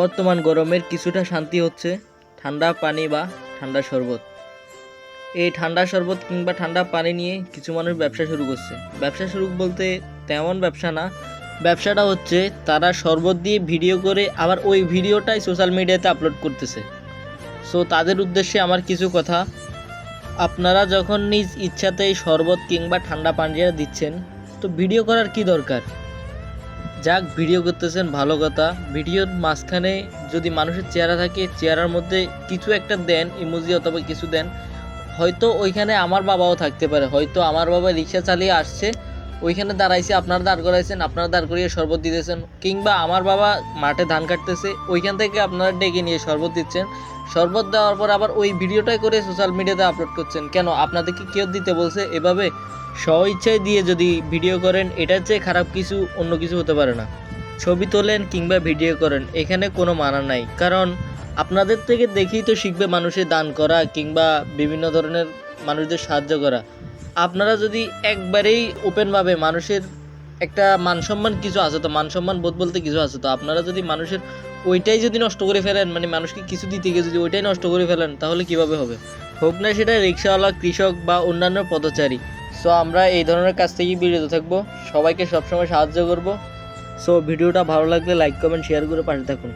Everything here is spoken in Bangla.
বর্তমান গরমের কিছুটা শান্তি হচ্ছে, ঠান্ডা পানি বা ঠান্ডা শরবত। এই ঠান্ডা শরবত কিংবা ঠান্ডা পানি নিয়ে কিছু মানুষ ব্যবসা শুরু করছে। ব্যবসা শুরু বলতে তেমন ব্যবসা না, ব্যবসাটা হচ্ছে তারা শরবত দিয়ে ভিডিও করে আবার ওই ভিডিওটাই সোশ্যাল মিডিয়াতে আপলোড করতেছে। সো তাদের উদ্দেশ্যে আমার কিছু কথা। আপনারা যখন নিজ ইচ্ছাতেই শরবত কিংবা ঠান্ডা পানীয় দিচ্ছেন, তো ভিডিও করার কি দরকার? যাক, ভিডিও করতেছেন, ভালো কথা। ভিডিওর মাঝখানে যদি মানুষের চেহারা থাকে, চেহারার মধ্যে কিছু একটা দেন ইমোজি অথবা কিছু দেন, হয়তো ওইখানে আমার বাবাও থাকতে পারে, হয়তো আমার বাবা রিক্সা চালিয়ে আসছে ওইখানে দাঁড়াইছে, আপনারা দাঁড় করাইছেন, আপনারা দাঁড় করিয়ে শরবত দিতেছেন। কিংবা আমার বাবা মাঠে ধান কাটতেছে, ওইখান থেকে আপনারা ডেকে নিয়ে শরবত দিচ্ছেন। শরবত দেওয়ার পর আবার ওই ভিডিওটাই করে সোশ্যাল মিডিয়াতে আপলোড করছেন। কেন? আপনাদেরকে কেউ দিতে বলছে, এভাবে স্ব ইচ্ছায় দিয়ে যদি ভিডিও করেন, এটার চেয়ে খারাপ কিছু, অন্য কিছু হতে পারে না। ছবি তোলেন কিংবা ভিডিও করেন, এখানে কোনো মানা নাই। কারণ আপনাদের থেকে দেখেই তো শিখবে মানুষের দান করা কিংবা বিভিন্ন ধরনের মানুষদের সাহায্য করা। আপনারা যদি একবারেই ওপেনভাবে মানুষের একটা মানসম্মান কিছু আছে, তো মানসম্মান বোধ বলতে কিছু আছে, তো আপনারা যদি মানুষের ওইটাই যদি নষ্ট করে ফেলেন মানে মানুষকে কিছু দিতে গিয়ে যদি ওইটাই নষ্ট করে ফেলেন, তাহলে কীভাবে হবে? হোক না সেটা রিক্সাওয়ালা, কৃষক বা অন্যান্য পথচারী সো আমরা এই ধরনের কাজ থেকেই বিরত থাকব। সবাইকে সবসময় সাহায্য করব। সো ভিডিওটা ভালো লাগলে লাইক কমেন্ট শেয়ার করে পাশে থাকুন।